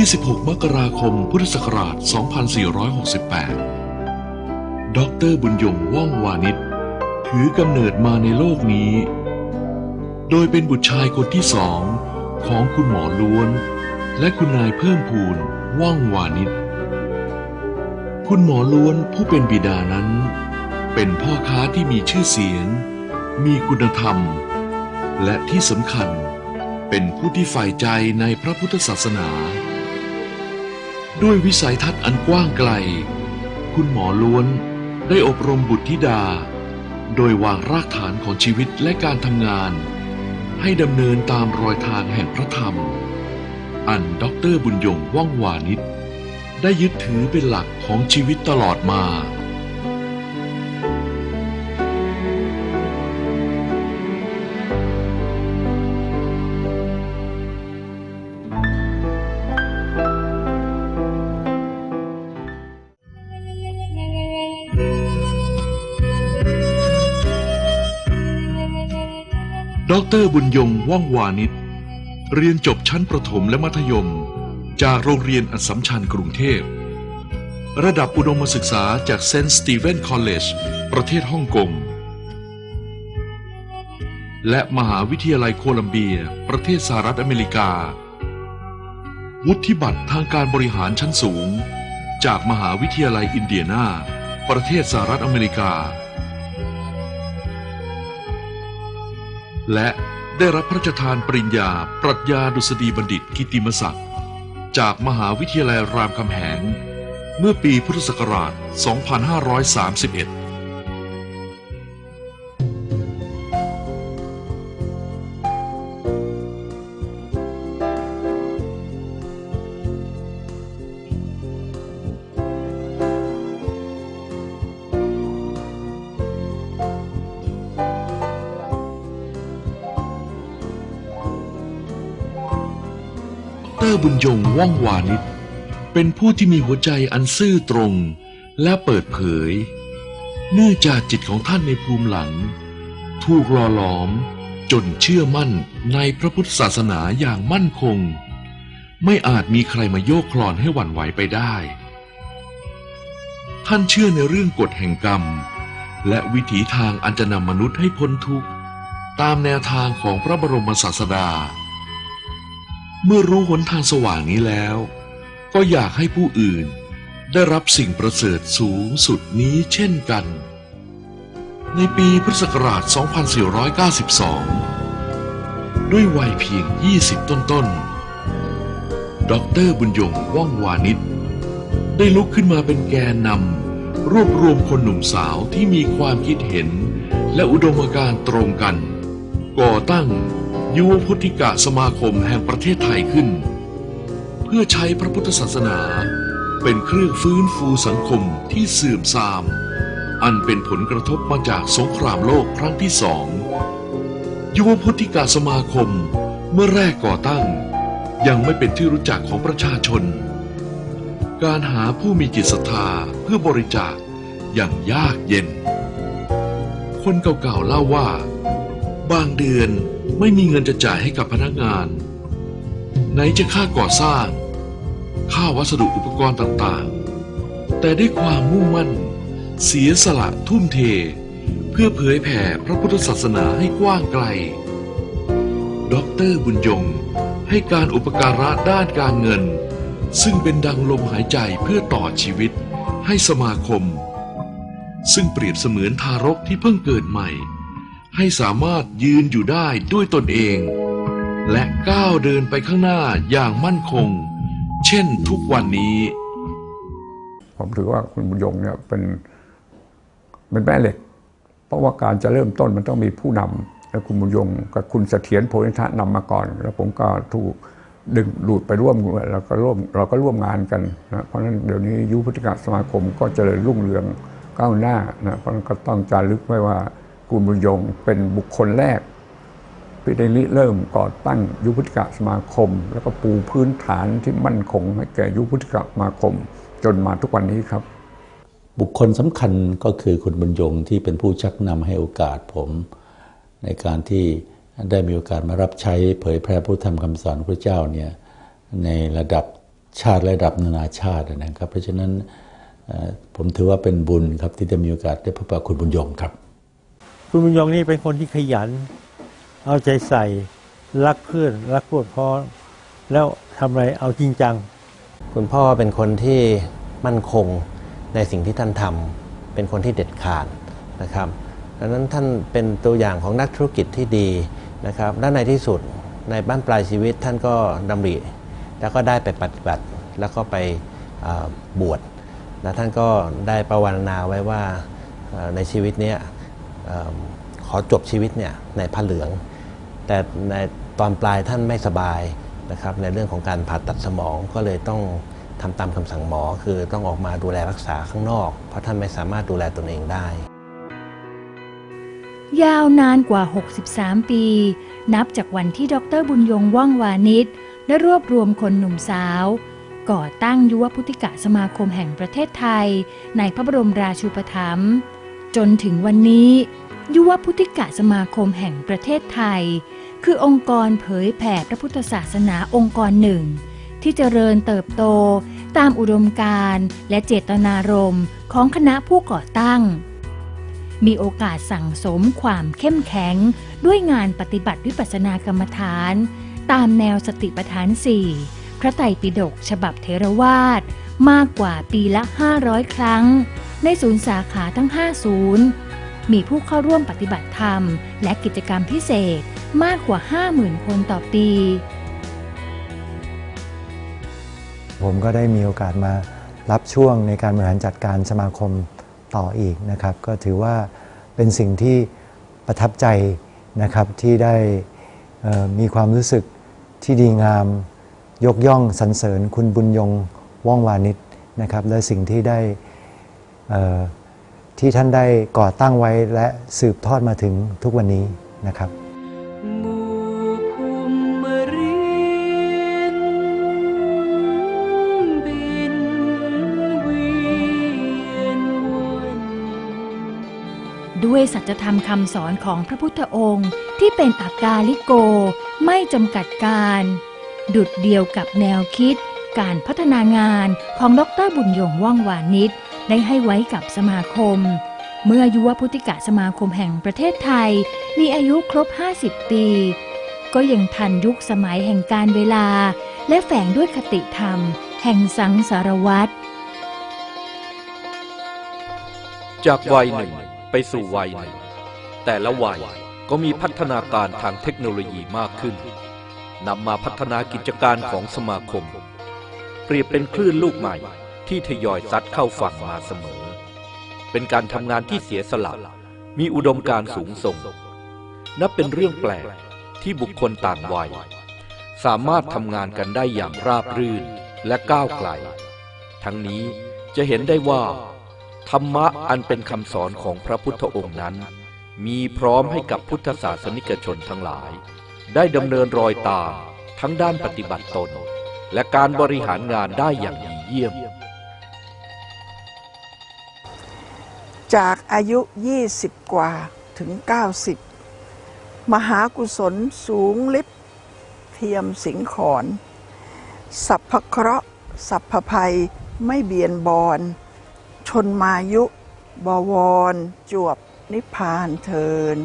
26 มกราคม พุทธศักราช 2468 ดรบุญยงว่องวานิชถือกำเนิดมาในโลกนี้ โดยเป็นบุตรชายคนที่สองของคุณหมอล้วน และคุณนายเพิ่มพูนว่องวานิชคุณหมอล้วนผู้เป็นบิดานั้น เป็นพ่อค้าที่มีชื่อเสียง มีคุณธรรม และที่สำคัญเป็นผู้ที่ใฝ่ใจในพระพุทธศาสนา ด้วยวิสัยทัศน์อันกว้างไกล คุณหมอล้วนได้อบรมบุตรธิดา โดยวางรากฐานของชีวิตและการทำงาน ให้ดำเนินตามรอยทางแห่งพระธรรม อันด็อกเตอร์บุญยงว่องวานิชได้ยึดถือเป็นหลักของชีวิตตลอดมา ดอกเตอรบุญยงว่องวานิชเรียนจบชั้นประถมและมัธยม จากโรงเรียนอัสสัมชัญกรุงเทพ ระดับอุดมศึกษาจากเซนต์สตีเวนคอลเลจประเทศฮ่องกง และมหาวิทยาลัยโคลัมเบีย ประเทศสหรัฐอเมริกา วุฒิบัตรทางการบริหารชั้นสูง จากมหาวิทยาลัยอินเดียนา ประเทศสหรัฐอเมริกา และได้รับพระราชทานปริญญา ปรัชญาดุษฎีบัณฑิตกิตติมศักดิ์จากมหาวิทยาลัยรามคำแหง เมื่อปีพุทธศักราช 2531 ดรบุญยงว่องวานิชเป็นผู้ที่มีหัวใจอันซื่อตรงและเปิดเผย เนื่องจากจิตของท่านในภูมิหลัง ถูกหล่อหลอมจนเชื่อมั่นในพระพุทธศาสนาอย่างมั่นคง ไม่อาจมีใครมาโยกคลอนให้หวั่นไหวไปได้ ท่านเชื่อในเรื่องกฎแห่งกรรม และวิถีทางอันจะนำมนุษย์ให้พ้นทุกข์ ตามแนวทางของพระบรมศาสดา เมื่อรู้หนทางสว่างนี้แล้ว ก็อยากให้ผู้อื่นได้รับสิ่งประเสริฐสูงสุดนี้เช่นกัน ในปีพุทธศักราช 2492 ด้วยวัยเพียง 20 ต้นๆ ดรบุญยงว่องวานิชได้ลุกขึ้นมาเป็นแกนนำรวบรวมคนหนุ่มสาวที่มีความคิดเห็นและอุดมการณ์ตรงกัน ก่อตั้ง ยุวพุทธิกะสมาคมแห่งประเทศไทยขึ้น เพื่อใช้พระพุทธศาสนา เป็นเครื่องฟื้นฟูสังคมที่เสื่อมทราม อันเป็นผลกระทบมาจากสงครามโลกครั้งที่สองยุวพุทธิกาสมาคมเมื่อแรกก่อตั้ง ยังไม่เป็นที่รู้จักของประชาชน การหาผู้มีจิตศรัทธาเพื่อบริจาคอย่างยากเย็น คนเก่าๆเล่าว่า บางเดือนไม่มีเงินจะจ่ายให้กับพนักงาน ไหนจะค่าก่อสร้าง ค่าวัสดุอุปกรณ์ต่างๆ แต่ด้วยความมุ่งมั่น เสียสละทุ่มเท เพื่อเผยแผ่พระพุทธศาสนาให้กว้างไกลด็อกเตอร์บุญยงให้การอุปการะด้านการเงิน ซึ่งเป็นดังลมหายใจเพื่อต่อชีวิตให้สมาคม ซึ่งเปรียบเสมือนทารกที่เพิ่งเกิดใหม่ ให้สามารถยืนอยู่ได้ด้วยตนเอง และก้าวเดินไปข้างหน้าอย่างมั่นคง เช่นทุกวันนี้ ผมถือว่าคุณบุญยงเนี่ยเป็นเป็นแม่เหล็ก เพราะว่าการจะเริ่มต้นมันต้องมีผู้นำแล้วคุณบุญยงกับคุณเสถียรโพธิทะนำมาก่อน แล้วผมก็ถูกดึงดูดไปร่วมแล้วก็ร่วมเราก็ร่วมงานกันนะเพราะฉะนั้นเดี๋ยวนี้ยุพุทธิกสมาคมก็เจริญรุ่งเรืองก้าวหน้านะเพราะฉะนั้นก็ต้องจารึกไว้ว่า คุณบุญยงเป็นบุคคลแรกที่ได้ริเริ่มก่อตั้งยุพุทธิกสมาคม แล้วก็ปูพื้นฐานที่มั่นคงให้แก่ยุพุทธิกสมาคม จนมาทุกวันนี้ครับ บุคคลสำคัญก็คือคุณบุญยงที่เป็นผู้ชักนำให้โอกาสผม ในการที่ได้มีโอกาสมารับใช้เผยแพร่พุทธธรรมคำสอนพระเจ้าเนี่ยในระดับชาติระดับนานาชาตินะครับ เพราะฉะนั้นผมถือว่าเป็นบุญครับที่ได้มีโอกาสได้พบกับคุณบุญยงครับ คุณบุญยงนี่เป็นคนที่ขยัน เอาใจใส่ รักเพื่อน รักพวกพ้องแล้วทำอะไรเอาจริงจัง คุณพ่อเป็นคนที่มั่นคงในสิ่งที่ท่านทำเป็นคนที่เด็ดขาดนะครับดังนั้นท่านเป็นตัวอย่างของนักธุรกิจที่ดีนะครับและในที่สุดในบ้านปลายชีวิตท่านก็ดำริ แล้วก็ได้ไปปฏิบัติ แล้วก็ไปบวชและท่านก็ได้ประวรณนาไว้ว่าในชีวิตเนี้ย ขอจบชีวิตเนี่ยในผ้าเหลือง แต่ในตอนปลายท่านไม่สบายนะครับในเรื่องของการผ่าตัดสมองก็เลยต้องทำตามคำสั่งหมอ คือต้องออกมาดูแลรักษาข้างนอก เพราะท่านไม่สามารถดูแลตนเองได้ ยาวนานกว่า 63 ปี นับจากวันที่ดรบุญยงว่องวานิชได้รวบรวมคนหนุ่มสาว ก่อตั้งยุวพุทธิกะสมาคมแห่งประเทศไทย ในพระบรมราชูปถัมภ์ จนถึงวันนี้ ยุวพุทธิกะสมาคมแห่งประเทศไทย คือองค์กรเผยแผ่พระพุทธศาสนาองค์กรหนึ่ง ที่เจริญเติบโตตามอุดมการณ์และเจตนารมณ์ของคณะผู้ก่อตั้ง มีโอกาสสั่งสมความเข้มแข็งด้วยงานปฏิบัติวิปัสสนากรรมฐาน ตามแนวสติปัฏฐานสี่พระไตรปิฎกฉบับเทรวาสมากกว่าปีละ 500 ครั้ง ในศูนย์สาขาทั้ง 5 ศูนย์ มีผู้เข้าร่วมปฏิบัติธรรม และกิจกรรมพิเศษมากกว่า 50,000 คนต่อปี ผมก็ได้มีโอกาสมารับช่วงในการบริหารจัดการสมาคมต่ออีกนะครับ ก็ถือว่าเป็นสิ่งที่ประทับใจนะครับที่ได้มีความรู้สึกที่ดีงาม ยกย่องสรรเสริญคุณบุญยงว่องวานิชนะครับและสิ่งที่ได้ ที่ท่านได้ก่อตั้งไว้และสืบทอดมาถึงทุกวันนี้นะครับด้วยสัจธรรมคำสอนของพระพุทธองค์ที่เป็นอากาลิโกไม่จำกัดการ ดุดเดียวกับแนวคิด การพัฒนางานของดรบุญยงว่องวานิช ได้ให้ไว้กับสมาคม เมื่อยุวพุทธิกะสมาคมแห่งประเทศไทย มีอายุครบ 50 ปี ก็ยังทันยุคสมัยแห่งการเวลา และแฝงด้วยคติธรรม แห่งสังสารวัตรจากวัยหนึ่งไปสู่วัยหนึ่ง แต่ละวัยก็มีพัฒนาการทางเทคโนโลยีมากขึ้นนำมาพัฒนากิจการของสมาคม เปรียบเป็นคลื่นลูกใหม่ ที่ทยอยซัดเข้าฝั่งมาเสมอ เป็นการทำงานที่เสียสละมีอุดมการสูงส่ง นับเป็นเรื่องแปลกที่บุคคลต่างวัย สามารถทำงานกันได้อย่างราบรื่นและก้าวไกล ทั้งนี้จะเห็นได้ว่า ธรรมะอันเป็นคำสอนของพระพุทธองค์นั้น มีพร้อมให้กับพุทธศาสนิกชนทั้งหลาย ได้ดำเนินรอยตามทั้งด้านปฏิบัติตน และการบริหารงานได้อย่างดีเยี่ยม จากอายุ 20 กว่าถึง 90 มหากุศลสูงลิบเทียมสิงขอนสัพพเคราะห์สัพพภัยไม่เบียนบอนชนมายุ บวร จวบนิพพานเทิน